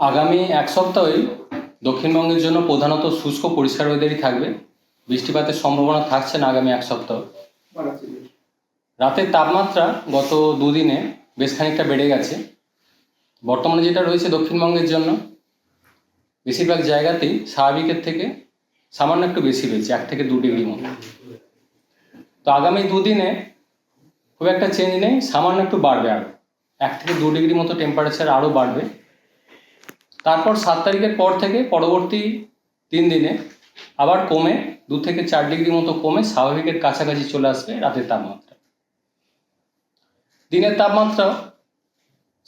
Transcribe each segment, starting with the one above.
আগামী এক সপ্তাহই দক্ষিণবঙ্গের জন্য প্রধানত শুষ্ক পরিষ্কার ওয়েদারই থাকবে। বৃষ্টিপাতের সম্ভাবনা থাকছে না আগামী এক সপ্তাহ। রাতের তাপমাত্রা গত দুদিনে বেশ খানিকটা বেড়ে গেছে। বর্তমানে যেটা রয়েছে দক্ষিণবঙ্গের জন্য, বেশিরভাগ জায়গাতেই স্বাভাবিকের থেকে সামান্য একটু বেশি রয়েছে, এক থেকে দু ডিগ্রি মতো। তো আগামী দুদিনে খুব একটা চেঞ্জ নেই, সামান্য একটু বাড়বে আরও এক থেকে দু ডিগ্রি মতো টেম্পারেচার আরও বাড়বে। তারপর সাত তারিখের পর থেকে পরবর্তী তিন দিনে আবার কমে দু থেকে চার ডিগ্রি মতো কমে স্বাভাবিকের কাছাকাছি চলে আসবে রাতের তাপমাত্রা। দিনের তাপমাত্রা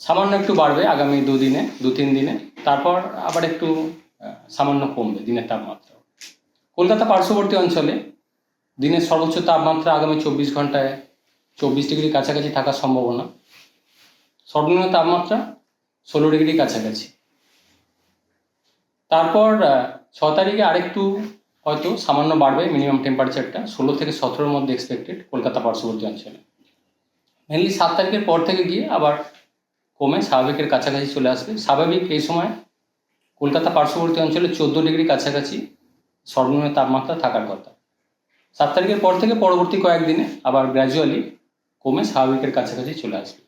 সামান্য একটু বাড়বে আগামী দুদিনে দু তিন দিনে, তারপর আবার একটু সামান্য কমবে দিনের তাপমাত্রা। কলকাতা পার্শ্ববর্তী অঞ্চলে দিনের সর্বোচ্চ তাপমাত্রা আগামী চব্বিশ ঘন্টায় চব্বিশ ডিগ্রি কাছাকাছি থাকার সম্ভাবনা। সর্বনিম্ন তাপমাত্রা ষোলো ডিগ্রি কাছাকাছি। তারপর ছ তারিখে আরেকটু হয়তো সামান্য বাড়বে মিনিমাম টেম্পারেচারটা ষোলো থেকে সতেরোর মধ্যে এক্সপেক্টেড কলকাতা পার্শ্ববর্তী অঞ্চলে। মেনলি সাত তারিখের পর থেকে গিয়ে আবার কমে স্বাভাবিকের কাছাকাছি চলে আসবে। স্বাভাবিক এই সময় কলকাতা পার্শ্ববর্তী অঞ্চলে চোদ্দ ডিগ্রি কাছাকাছি সর্বনিম্ন তাপমাত্রা থাকার কথা। সাত তারিখের পর থেকে পরবর্তী কয়েকদিনে আবার গ্র্যাজুয়ালি কমে স্বাভাবিকের কাছাকাছি চলে আসবে।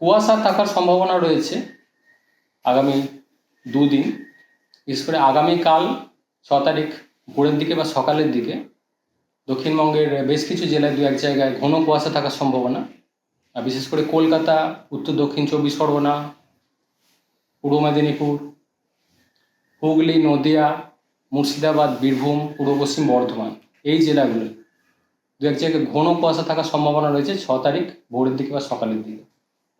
কুয়াশা থাকার সম্ভাবনা রয়েছে। আগামী দুদিন, বিশেষ করে আগামীকাল ছ তারিখ ভোরের দিকে বা সকালের দিকে, দক্ষিণবঙ্গের বেশ কিছু জেলায় দু এক জায়গায় ঘন কুয়াশা থাকার সম্ভাবনা। আর বিশেষ করে কলকাতা, উত্তর, দক্ষিণ, চব্বিশ পরগনা, পূর্ব মেদিনীপুর, হুগলি, নদিয়া, মুর্শিদাবাদ, বীরভূম, পূর্ব পশ্চিম বর্ধমান, এই জেলাগুলো দু এক জায়গায় ঘন কুয়াশা থাকার সম্ভাবনা রয়েছে ছ তারিখ ভোরের দিকে বা সকালের দিকে।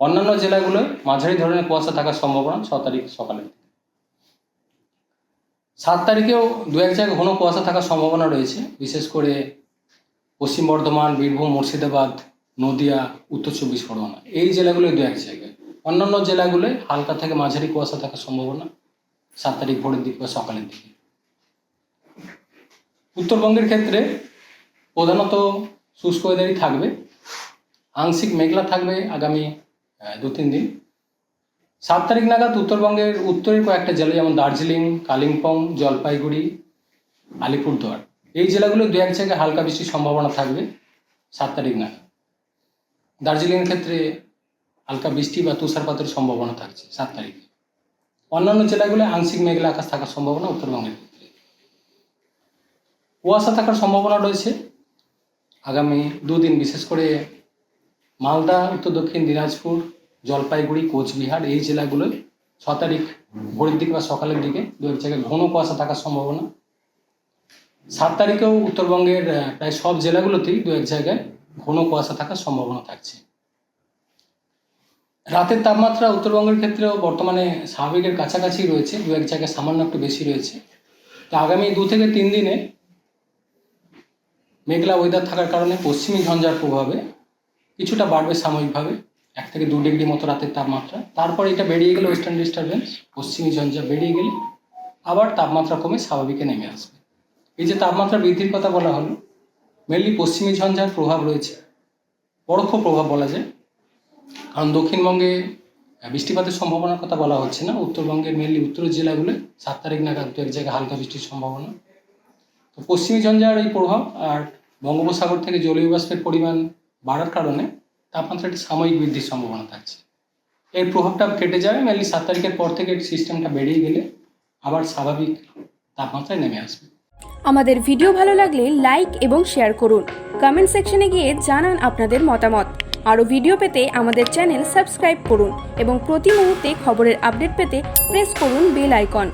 অন্যান্য জেলাগুলোয় মাঝারি ধরনের কুয়াশা থাকার সম্ভাবনা ছ তারিখ সকালের দিকে। সাত তারিখেও দু এক জায়গায় ঘন কুয়াশা থাকার সম্ভাবনা রয়েছে। বিশেষ করে পশ্চিম বর্ধমান, বীরভূম, মুর্শিদাবাদ, নদিয়া, উত্তর চব্বিশ পরগনা, এই জেলাগুলোয় দু এক জায়গায়। অন্যান্য জেলাগুলোয় হালকা থেকে মাঝারি কুয়াশা থাকার সম্ভাবনা সাত তারিখ ভোরের দিকে বা সকালের দিকে। উত্তরবঙ্গের ক্ষেত্রে প্রধানত শুষ্ক ওয়েদারই থাকবে। আংশিক মেঘলা থাকবে আগামী দু তিন দিন। সাত তারিখ নাগাদ উত্তরবঙ্গের উত্তরের কয়েকটা জেলা যেমন দার্জিলিং, কালিম্পং, জলপাইগুড়ি, আলিপুরদুয়ার। এই জেলাগুলো দু এক জায়গায় হালকা বৃষ্টির সম্ভাবনা থাকবে সাত তারিখ নাগাদ। দার্জিলিংয়ের ক্ষেত্রে হালকা বৃষ্টি বা তুষারপাতের সম্ভাবনা থাকছে সাত তারিখে। অন্যান্য জেলাগুলো আংশিক মেঘলা আকাশ থাকার সম্ভাবনা উত্তরবঙ্গের ক্ষেত্রে। কুয়াশা থাকার সম্ভাবনা রয়েছে। আগামী দুদিন বিশেষ করে মালদা, উত্তর দক্ষিণ দিনাজপুর জলপাইগুড়ি, কোচবিহার এই জেলাগুলোয় ছ তারিখ ভোরের দিকে বা সকালের দিকে দু এক জায়গায় ঘন কুয়াশা থাকার সম্ভাবনা। সাত তারিখেও উত্তরবঙ্গের প্রায় সব জেলাগুলোতেই দু এক জায়গায় ঘন কুয়াশা থাকার সম্ভাবনা থাকছে। রাতের তাপমাত্রা উত্তরবঙ্গের ক্ষেত্রেও বর্তমানে স্বাভাবিকের কাছাকাছি রয়েছে, দু এক জায়গায় সামান্য একটু বেশি রয়েছে। তো আগামী দু থেকে তিন দিনে মেঘলা ওয়েদার থাকার কারণে পশ্চিমী ঝঞ্ঝার প্রভাবে কিছুটা বাড়বে সাময়িকভাবে। এক থেকে দু ডিগ্রি মতো রাতের তাপমাত্রা। তারপর এটা বেরিয়ে গেলে ওয়েস্টার্ন ডিস্টারবেন্স পশ্চিমী ঝঞ্ঝা বেরিয়ে গেলে আবার তাপমাত্রা কমে স্বাভাবিকে নেমে আসবে। এই যে তাপমাত্রা বৃদ্ধির কথা বলা হলো মেনলি পশ্চিমী ঝঞ্ঝার প্রভাব রয়েছে পরোক্ষ প্রভাব বলা যায়। কারণ দক্ষিণবঙ্গে বৃষ্টিপাতের সম্ভাবনার কথা বলা হচ্ছে না। উত্তরবঙ্গের মেনলি উত্তরের জেলাগুলো সাত তারিখ নাগাদ দু এক জায়গায় হালকা বৃষ্টির সম্ভাবনা। তো পশ্চিমী ঝঞ্ঝার এই প্রভাব আর বঙ্গোপসাগর থেকে জলীয় বাষ্পের পরিমাণ বাড়ার কারণে তাপমাত্রা একটি সাময়িক বৃদ্ধির সম্ভাবনা থাকছে। এর প্রভাবটা কেটে যাবে মেনলি সাত তারিখের পর থেকে সিস্টেমটা বেরিয়ে গেলে আবার স্বাভাবিক তাপমাত্রায় নেমে আসবে। আমাদের ভিডিও ভালো লাগলে লাইক এবং শেয়ার করুন। কমেন্ট সেকশনে গিয়ে জানান আপনাদের মতামত। আরও ভিডিও পেতে আমাদের চ্যানেল সাবস্ক্রাইব করুন এবং প্রতি মুহূর্তে খবরের আপডেট পেতে প্রেস করুন বেল আইকন